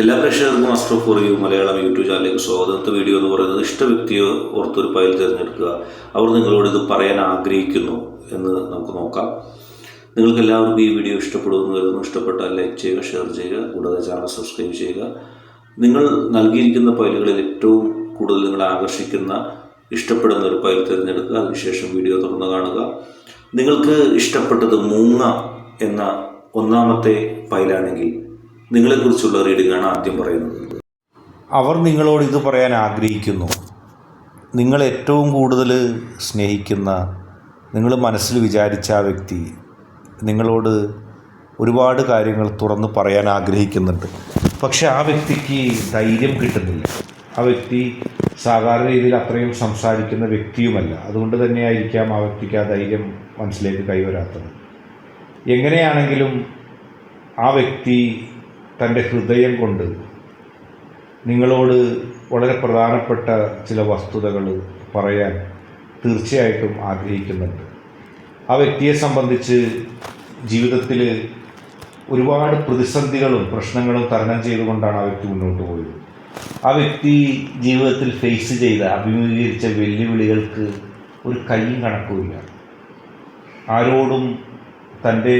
എല്ലാ പ്രേക്ഷകർക്കും master for you Malayalam YouTube ചാനലിലേക്ക് സ്വാഗതത്തെ വീഡിയോ എന്ന് പറയുന്നത് ഇഷ്ട വ്യക്തിയെ ഓർത്തൊരു ഫയൽ തിരഞ്ഞെടുക്കുക. അവർ നിങ്ങളോട് ഇത് പറയാൻ ആഗ്രഹിക്കുന്നു എന്ന് നമുക്ക് നോക്കാം. നിങ്ങൾക്ക് എല്ലാവർക്കും ഈ വീഡിയോ ഇഷ്ടപ്പെടുമെന്ന് കരുതുന്നു. ഇഷ്ടപ്പെട്ടാൽ ലൈക്ക് ചെയ്യുക ഷെയർ ചെയ്യുക കൂടാതെ ചാനൽ സബ്സ്ക്രൈബ് ചെയ്യുക. നിങ്ങൾ നൽകിയിരിക്കുന്ന ഫയലുകളിൽ ഏറ്റവും കൂടുതൽ നിങ്ങളെ ആകർഷിക്കുന്ന ഇഷ്ടപ്പെടുന്ന ഒരു ഫയൽ തിരഞ്ഞെടുക്കുക. അതിനുശേഷം വീഡിയോ തുറന്ന് കാണുക. നിങ്ങൾക്ക് ഇഷ്ടപ്പെട്ടത് മൂങ്ങ എന്ന ഒന്നാമത്തെ ഫയലാണെങ്കിൽ നിങ്ങളെക്കുറിച്ചുള്ള റീഡിംഗ് ആണ് ആദ്യം പറയുന്നത്. അവർ നിങ്ങളോട് ഇത് പറയാൻ ആഗ്രഹിക്കുന്നു. നിങ്ങൾ ഏറ്റവും കൂടുതൽ സ്നേഹിക്കുന്ന നിങ്ങൾ മനസ്സിൽ വിചാരിച്ച ആ വ്യക്തി നിങ്ങളോട് ഒരുപാട് കാര്യങ്ങൾ തുറന്ന് പറയാൻ ആഗ്രഹിക്കുന്നുണ്ട്. പക്ഷെ ആ വ്യക്തിക്ക് ധൈര്യം കിട്ടുന്നില്ല. ആ വ്യക്തി സാധാരണ രീതിയിൽ അത്രയും സംസാരിക്കുന്ന വ്യക്തിയുമല്ല. അതുകൊണ്ട് തന്നെയായിരിക്കാം ആ വ്യക്തിക്ക് ആ ധൈര്യം മനസ്സിലേക്ക് കൈവരാത്തത്. എങ്ങനെയാണെങ്കിലും ആ വ്യക്തി തന്റെ ഹൃദയം കൊണ്ട് നിങ്ങളോട് വളരെ പ്രധാനപ്പെട്ട ചില വസ്തുതകൾ പറയാൻ തീർച്ചയായിട്ടും ആഗ്രഹിക്കുന്നുണ്ട്. ആ വ്യക്തിയെ സംബന്ധിച്ച് ജീവിതത്തിൽ ഒരുപാട് പ്രതിസന്ധികളും പ്രശ്നങ്ങളും തരണം ചെയ്തുകൊണ്ടാണ് ആ വ്യക്തി മുന്നോട്ട് പോയത്. ആ വ്യക്തി ജീവിതത്തിൽ ഫേസ് ചെയ്ത അഭിമുഖീകരിച്ച വെല്ലുവിളികൾക്ക് ഒരു കൈയും കണക്കുമില്ല. ആരോടും തന്റെ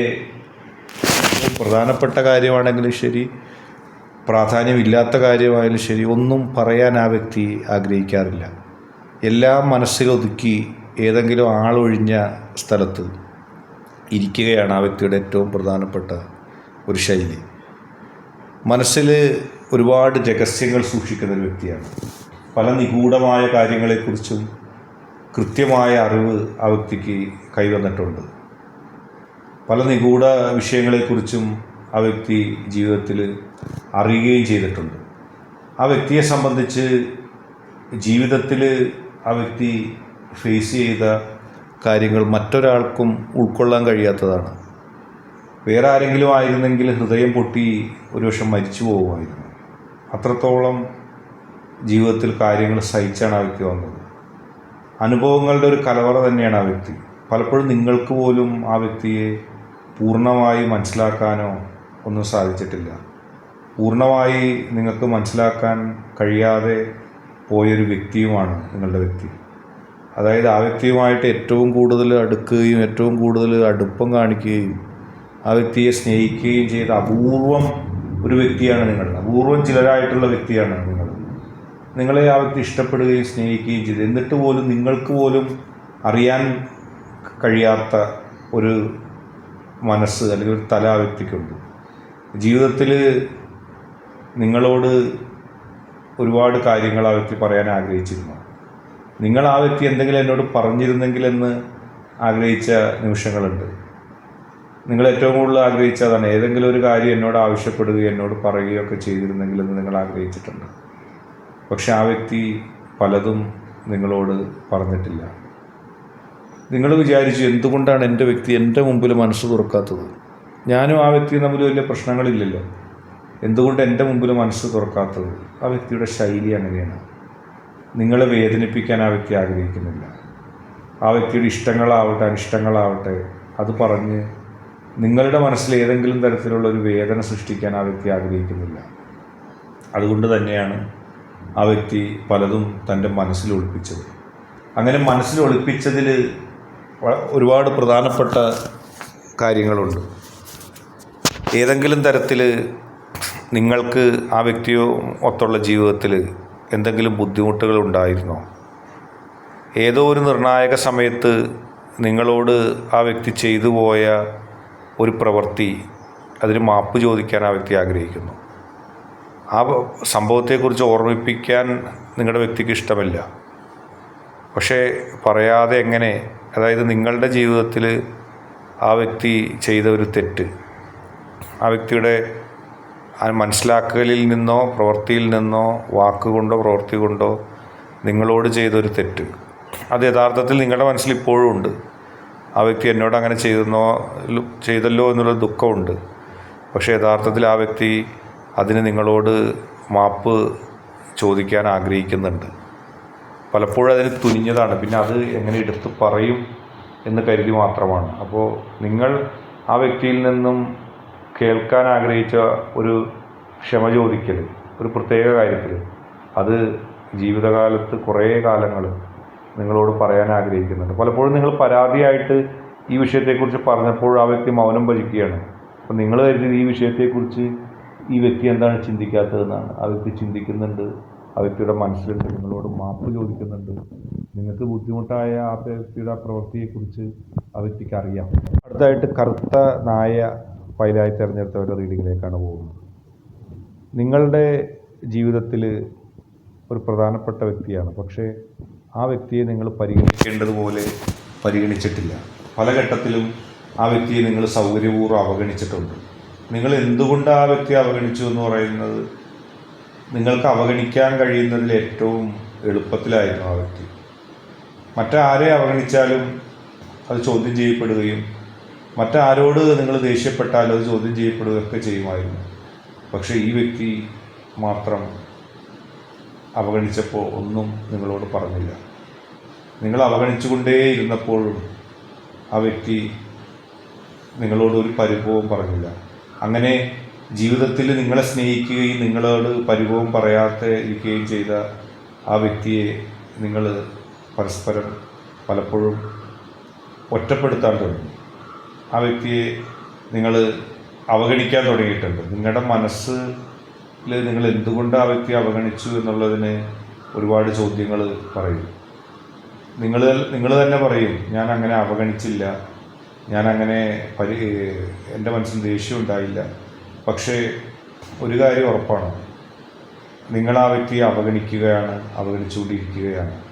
പ്രധാനപ്പെട്ട കാര്യമാണെങ്കിലും ശരി പ്രാധാന്യമില്ലാത്ത കാര്യമായാലും ശരി ഒന്നും പറയാൻ ആ വ്യക്തി ആഗ്രഹിക്കാറില്ല. എല്ലാം മനസ്സിലൊതുക്കി ഏതെങ്കിലും ആളൊഴിഞ്ഞ സ്ഥലത്ത് ഇരിക്കുകയാണ് ആ വ്യക്തിയുടെ ഏറ്റവും പ്രധാനപ്പെട്ട ഒരു ശൈലി. മനസ്സിൽ ഒരുപാട് രഹസ്യങ്ങൾ സൂക്ഷിക്കുന്ന ഒരു വ്യക്തിയാണ്. പല നിഗൂഢമായ കാര്യങ്ങളെക്കുറിച്ചും കൃത്യമായ അറിവ് ആ വ്യക്തിക്ക് കൈവന്നിട്ടുണ്ട്. പല നിഗൂഢ വിഷയങ്ങളെക്കുറിച്ചും ആ വ്യക്തി ജീവിതത്തിൽ അറിയുകയും ചെയ്തിട്ടുണ്ട്. ആ വ്യക്തിയെ സംബന്ധിച്ച് ജീവിതത്തിൽ ആ വ്യക്തി ഫേസ് ചെയ്ത കാര്യങ്ങൾ മറ്റൊരാൾക്കും ഉൾക്കൊള്ളാൻ കഴിയാത്തതാണ്. വേറെ ആരെങ്കിലും ആയിരുന്നെങ്കിൽ ഹൃദയം പൊട്ടി ഒരു വർഷം മരിച്ചു പോകുമായിരുന്നു അത്രത്തോളം ജീവിതത്തിൽ കാര്യങ്ങൾ സഹിച്ചാണ് ആ വ്യക്തി വന്നത്. അനുഭവങ്ങളുടെ ഒരു കലവറ തന്നെയാണ് ആ വ്യക്തി. പലപ്പോഴും നിങ്ങൾക്ക് പോലും ആ വ്യക്തിയെ പൂർണമായി മനസ്സിലാക്കാനോ ഒന്നും സാധിച്ചിട്ടില്ല. പൂർണമായി നിങ്ങൾക്ക് മനസ്സിലാക്കാൻ കഴിയാതെ പോയൊരു വ്യക്തിയുമാണ് നിങ്ങളുടെ വ്യക്തി. അതായത് ആ വ്യക്തിയുമായിട്ട് ഏറ്റവും കൂടുതൽ അടുക്കുകയും ഏറ്റവും കൂടുതൽ അടുപ്പം കാണിക്കുകയും ആ വ്യക്തിയെ സ്നേഹിക്കുകയും ചെയ്ത അപൂർവം ഒരു വ്യക്തിയാണ് നിങ്ങൾ അപൂർവം ചിലരായിട്ടുള്ള വ്യക്തിയാണ് നിങ്ങൾ. നിങ്ങളെ ആ വ്യക്തി ഇഷ്ടപ്പെടുകയും സ്നേഹിക്കുകയും ചെയ്തു. എന്നിട്ട് പോലും നിങ്ങൾക്ക് പോലും അറിയാൻ കഴിയാത്ത ഒരു മനസ്സ് അല്ലെങ്കിൽ ഒരു തല ആ വ്യക്തിക്കുണ്ട് ജീവിതത്തിൽ നിങ്ങളോട് ഒരുപാട് കാര്യങ്ങൾ ആ വ്യക്തി പറയാൻ ആഗ്രഹിച്ചിരുന്നു. നിങ്ങൾ ആ വ്യക്തി എന്തെങ്കിലും എന്നോട് പറഞ്ഞിരുന്നെങ്കിലെന്ന് ആഗ്രഹിച്ച നിമിഷങ്ങളുണ്ട്. നിങ്ങൾ ഏറ്റവും കൂടുതൽ ആഗ്രഹിച്ചതാണ് ഏതെങ്കിലും ഒരു കാര്യം എന്നോട് ആവശ്യപ്പെടുകയോ എന്നോട് പറയുകയോ ഒക്കെ ചെയ്തിരുന്നെങ്കിലെന്ന് നിങ്ങൾ ആഗ്രഹിച്ചിട്ടുണ്ട്. പക്ഷെ ആ വ്യക്തി പലതും നിങ്ങളോട് പറഞ്ഞിട്ടില്ല. നിങ്ങൾ വിചാരിച്ചു എന്തുകൊണ്ടാണ് എന്റെ വ്യക്തി എന്റെ മുമ്പിൽ മനസ്സ് തുറക്കാത്തത്? ഞാനും ആ വ്യക്തിയും തമ്മിൽ വലിയ പ്രശ്നങ്ങളില്ലല്ലോ. എന്തുകൊണ്ട് എന്റെ മുമ്പിൽ മനസ്സ് തുറക്കാത്തത്? ആ വ്യക്തിയുടെ ശൈലി അങ്ങനെയാണ്. നിങ്ങളെ വേദനിപ്പിക്കാൻ ആ വ്യക്തി ആഗ്രഹിക്കുന്നില്ല. ആ വ്യക്തിയുടെ ഇഷ്ടങ്ങളാവട്ടെ അനിഷ്ടങ്ങളാവട്ടെ അത് പറഞ്ഞ് നിങ്ങളുടെ മനസ്സിൽ ഏതെങ്കിലും തരത്തിലുള്ള ഒരു വേദന സൃഷ്ടിക്കാൻ ആ വ്യക്തി ആഗ്രഹിക്കുന്നില്ല. അതുകൊണ്ട് തന്നെയാണ് ആ വ്യക്തി പലതും തന്റെ മനസ്സിൽ ഒളിപ്പിച്ചത്. അങ്ങനെ മനസ്സിൽ ഒളിപ്പിച്ചതിൽ ഒരുപാട് പ്രധാനപ്പെട്ട കാര്യങ്ങളുണ്ട്. ഏതെങ്കിലും തരത്തിൽ നിങ്ങൾക്ക് ആ വ്യക്തിയോ ഒത്തുള്ള ജീവിതത്തിൽ എന്തെങ്കിലും ബുദ്ധിമുട്ടുകൾ ഉണ്ടായിരുന്നോ? ഏതോ ഒരു നിർണായക സമയത്ത് നിങ്ങളോട് ആ വ്യക്തി ചെയ്തു പോയ ഒരു പ്രവൃത്തി അതിന് മാപ്പ് ചോദിക്കാൻ ആ വ്യക്തി ആഗ്രഹിക്കുന്നു. ആ സംഭവത്തെക്കുറിച്ച് ഓർമ്മിപ്പിക്കാൻ നിങ്ങളുടെ വ്യക്തിക്ക് ഇഷ്ടമില്ല. പക്ഷേ പറയാതെ എങ്ങനെ അതായത് നിങ്ങളുടെ ജീവിതത്തിൽ ആ വ്യക്തി ചെയ്ത ഒരു തെറ്റ് ആ വ്യക്തിയുടെ മനസ്സിലാക്കലിൽ നിന്നോ പ്രവൃത്തിയിൽ നിന്നോ വാക്കുകൊണ്ടോ പ്രവൃത്തി കൊണ്ടോ നിങ്ങളോട് ചെയ്തൊരു തെറ്റ് അത് യഥാർത്ഥത്തിൽ നിങ്ങളുടെ മനസ്സിൽ ഇപ്പോഴും ഉണ്ട്. ആ വ്യക്തി എന്നോട് അങ്ങനെ ചെയ്തെന്നോ ചെയ്തല്ലോ എന്നുള്ള ദുഃഖമുണ്ട്. പക്ഷേ യഥാർത്ഥത്തിൽ ആ വ്യക്തി അതിന് നിങ്ങളോട് മാപ്പ് ചോദിക്കാൻ ആഗ്രഹിക്കുന്നുണ്ട്. പലപ്പോഴും അതിന് തുനിഞ്ഞതാണ്. പിന്നെ അത് എങ്ങനെ എടുത്ത് പറയും എന്ന് കരുതി മാത്രമാണ്. അപ്പോൾ നിങ്ങൾ ആ വ്യക്തിയിൽ നിന്നും കേൾക്കാൻ ആഗ്രഹിച്ച ഒരു ക്ഷമ ചോദിക്കൽ ഒരു പ്രത്യേക കാര്യത്തിൽ അത് ജീവിതകാലത്ത് കുറേ കാലങ്ങൾ നിങ്ങളോട് പറയാൻ ആഗ്രഹിക്കുന്നുണ്ട്. പലപ്പോഴും നിങ്ങൾ പരാതിയായിട്ട് ഈ വിഷയത്തെക്കുറിച്ച് പറഞ്ഞപ്പോൾ ആ വ്യക്തി മൗനം ഭജിക്കുകയാണ്. അപ്പം നിങ്ങൾ കരുതി ഈ വിഷയത്തെക്കുറിച്ച് ഈ വ്യക്തി എന്താണ് ചിന്തിക്കാത്തതെന്നാണ്? ആ വ്യക്തി ചിന്തിക്കുന്നുണ്ട് ആ വ്യക്തിയുടെ മനസ്സിലുണ്ട് നിങ്ങളോട് മാപ്പ് ചോദിക്കുന്നുണ്ട്. നിങ്ങൾക്ക് ബുദ്ധിമുട്ടായ ആ വ്യക്തിയുടെ പ്രവൃത്തിയെക്കുറിച്ച് ആ വ്യക്തിക്ക് അറിയാം. അടുത്തായിട്ട് കറുത്ത നായ ഫയലായി തിരഞ്ഞെടുത്തവരുടെ റീഡിങ്ങിലേക്കാണ് പോകുന്നത്. നിങ്ങളുടെ ജീവിതത്തിൽ ഒരു പ്രധാനപ്പെട്ട വ്യക്തിയാണ്. പക്ഷേ ആ വ്യക്തിയെ നിങ്ങൾ പരിഗണിക്കേണ്ടതുപോലെ പരിഗണിച്ചിട്ടില്ല. പല ഘട്ടത്തിലും ആ വ്യക്തിയെ നിങ്ങൾ സൗകര്യപൂർവം അവഗണിച്ചിട്ടുണ്ട്. നിങ്ങൾ എന്തുകൊണ്ട് ആ വ്യക്തിയെ അവഗണിച്ചു എന്ന് പറയുന്നത് നിങ്ങൾക്ക് അവഗണിക്കാൻ കഴിയുന്നതിൽ ഏറ്റവും എളുപ്പത്തിലായിരുന്നു ആ വ്യക്തി. മറ്റാരെ അവഗണിച്ചാലും അത് ചോദ്യം ചെയ്യപ്പെടുകയും മറ്റാരോട് നിങ്ങൾ ദേഷ്യപ്പെട്ടാലും അത് ചോദ്യം ചെയ്യപ്പെടുകയൊക്കെ ചെയ്യുമായിരുന്നു. പക്ഷേ ഈ വ്യക്തി മാത്രം അവഗണിച്ചപ്പോൾ ഒന്നും നിങ്ങളോട് പറഞ്ഞില്ല. നിങ്ങൾ അവഗണിച്ചുകൊണ്ടേയിരുന്നപ്പോഴും ആ വ്യക്തി നിങ്ങളോട് ഒരു പരിഭവവും പറഞ്ഞില്ല. അങ്ങനെ ജീവിതത്തിൽ നിങ്ങളെ സ്നേഹിക്കുകയും നിങ്ങളോട് പരിഭവം പറയാതെ ഇരിക്കുകയും ചെയ്ത ആ വ്യക്തിയെ നിങ്ങൾ പരസ്പരം പലപ്പോഴും ഒറ്റപ്പെടുത്താൻ തുടങ്ങി. ആ വ്യക്തിയെ നിങ്ങൾ അവഗണിക്കാൻ തുടങ്ങിയിട്ടുണ്ട്. നിങ്ങളുടെ മനസ്സിൽ നിങ്ങൾ എന്തുകൊണ്ട് ആ വ്യക്തിയെ അവഗണിച്ചു എന്നുള്ളതിന് ഒരുപാട് ചോദ്യങ്ങൾ പറയും. നിങ്ങൾ നിങ്ങൾ തന്നെ പറയും ഞാൻ അങ്ങനെ അവഗണിച്ചില്ല. ഞാൻ അങ്ങനെ പരി എന്റെ മനസ്സിന് ദേഷ്യം ഉണ്ടായില്ല. പക്ഷേ ഒരു കാര്യം ഉറപ്പാണ്. നിങ്ങൾ ആ വ്യക്തിയെ അവഗണിക്കുകയാണ് അവഗണിച്ചുകൊണ്ടിരിക്കുകയാണ്.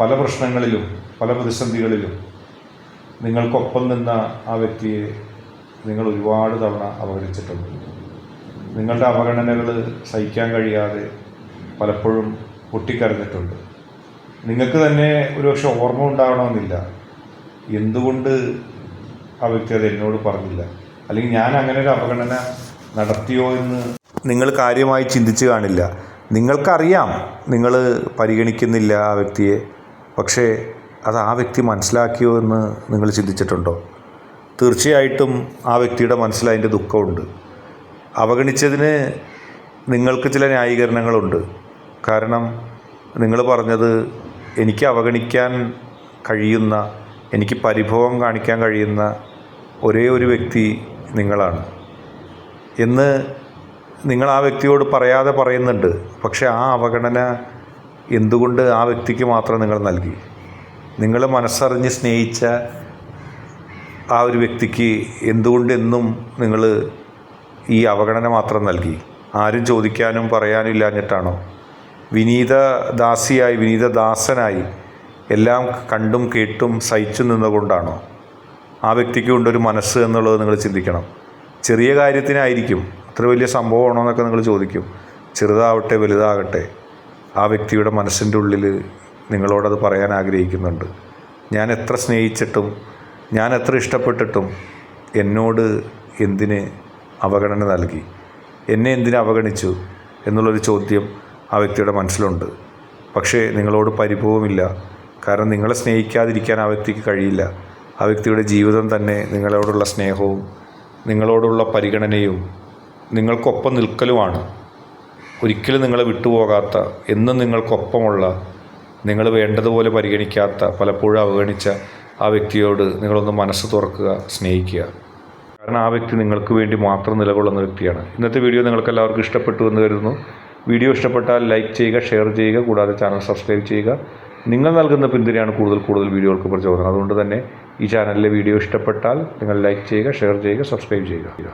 പല പ്രശ്നങ്ങളിലും പല പ്രതിസന്ധികളിലും നിങ്ങൾക്കൊപ്പം നിന്ന ആ വ്യക്തിയെ നിങ്ങൾ ഒരുപാട് തവണ അവഗണിച്ചിട്ടുണ്ട്. നിങ്ങളുടെ അവഗണനകൾ സഹിക്കാൻ കഴിയാതെ പലപ്പോഴും പൊട്ടിക്കരഞ്ഞിട്ടുണ്ട്. നിങ്ങൾക്ക് തന്നെ ഒരുപക്ഷെ ഓർമ്മ ഉണ്ടാകണമെന്നില്ല. എന്തുകൊണ്ട് ആ വ്യക്തി അത് എന്നോട് പറഞ്ഞില്ല? അല്ലെങ്കിൽ ഞാൻ അങ്ങനെ ഒരു അവഗണന നടത്തിയോ എന്ന് നിങ്ങൾ കാര്യമായി ചിന്തിച്ച് കാണില്ല. നിങ്ങൾക്കറിയാം നിങ്ങൾ പരിഗണിക്കുന്നില്ല ആ വ്യക്തിയെ. പക്ഷേ അത് ആ വ്യക്തി മനസ്സിലാക്കിയോ എന്ന് നിങ്ങൾ ചിന്തിച്ചിട്ടുണ്ടോ? തീർച്ചയായിട്ടും ആ വ്യക്തിയുടെ മനസ്സിൽ അതിന്റെ ദുഃഖമുണ്ട്. അവഗണിച്ചതിന് നിങ്ങൾക്ക് ചില ന്യായീകരണങ്ങളുണ്ട്. കാരണം നിങ്ങൾ പറഞ്ഞത് എനിക്ക് അവഗണിക്കാൻ കഴിയുന്ന എനിക്ക് പരിഭവം കാണിക്കാൻ കഴിയുന്ന ഒരേ ഒരു വ്യക്തി നിങ്ങളാണ്. എന്ന് നിങ്ങൾ ആ വ്യക്തിയോട് പറയാതെ പറയുന്നുണ്ട്. പക്ഷേ ആ അവഗണന എന്തുകൊണ്ട് ആ വ്യക്തിക്ക് മാത്രം നിങ്ങൾ നൽകി? നിങ്ങൾ മനസ്സറിഞ്ഞ് സ്നേഹിച്ച ആ ഒരു വ്യക്തിക്ക് എന്തുകൊണ്ട് എന്നും നിങ്ങൾ ഈ അവഗണന മാത്രം നൽകി? ആരും ചോദിക്കാനും പറയാനും ഇല്ലാഞ്ഞിട്ടാണോ? വിനീത ദാസിയായി വിനീത ദാസനായി എല്ലാം കണ്ടും കേട്ടും സഹിച്ചു നിന്നുകൊണ്ടാണോ? ആ വ്യക്തിക്ക് ഉണ്ടൊരു മനസ്സ് എന്നുള്ളത് നിങ്ങൾ ചിന്തിക്കണം. ചെറിയ കാര്യത്തിനായിരിക്കും. അത്ര വലിയ സംഭവമാണോ എന്നൊക്കെ നിങ്ങൾ ചോദിക്കും. ചെറുതാവട്ടെ വലുതാകട്ടെ ആ വ്യക്തിയുടെ മനസ്സിന്റെ ഉള്ളിൽ നിങ്ങളോടത് പറയാൻ ആഗ്രഹിക്കുന്നുണ്ട്. ഞാൻ എത്ര സ്നേഹിച്ചിട്ടും ഞാൻ എത്ര ഇഷ്ടപ്പെട്ടിട്ടും എന്നോട് എന്തിന് അവഗണന നൽകി? എന്നെ എന്തിന് അവഗണിച്ചു എന്നുള്ളൊരു ചോദ്യം ആ വ്യക്തിയുടെ മനസ്സിലുണ്ട്. പക്ഷേ നിങ്ങളോട് പരിഭവമില്ല. കാരണം നിങ്ങളെ സ്നേഹിക്കാതിരിക്കാൻ ആ വ്യക്തിക്ക് കഴിയില്ല. ആ വ്യക്തിയുടെ ജീവിതം തന്നെ നിങ്ങളോടുള്ള സ്നേഹവും നിങ്ങളോടുള്ള പരിഗണനയും നിങ്ങൾക്കൊപ്പം നിൽക്കലുമാണ്. ഒരിക്കലും നിങ്ങളെ വിട്ടുപോകാത്ത എന്നും നിങ്ങൾക്കൊപ്പമുള്ള നിങ്ങൾ വേണ്ടതുപോലെ പരിഗണിക്കാത്ത പലപ്പോഴും അവഗണിച്ച ആ വ്യക്തിയോട് നിങ്ങളൊന്ന് മനസ്സ് തുറക്കുക സ്നേഹിക്കുക. കാരണം ആ വ്യക്തി നിങ്ങൾക്ക് വേണ്ടി മാത്രം നിലകൊള്ളുന്ന വ്യക്തിയാണ്. ഇന്നത്തെ വീഡിയോ നിങ്ങൾക്ക് എല്ലാവർക്കും ഇഷ്ടപ്പെട്ടു എന്ന് കരുതുന്നു. വീഡിയോ ഇഷ്ടപ്പെട്ടാൽ ലൈക്ക് ചെയ്യുക ഷെയർ ചെയ്യുക കൂടാതെ ചാനൽ സബ്സ്ക്രൈബ് ചെയ്യുക. നിങ്ങൾ നൽകുന്ന പിന്തുണയാണ് കൂടുതൽ കൂടുതൽ വീഡിയോകൾക്ക് പ്രചോദനം. അതുകൊണ്ട് തന്നെ ഈ ചാനലിലെ വീഡിയോ ഇഷ്ടപ്പെട്ടാൽ നിങ്ങൾ ലൈക്ക് ചെയ്യുക ഷെയർ ചെയ്യുക സബ്സ്ക്രൈബ് ചെയ്യുക.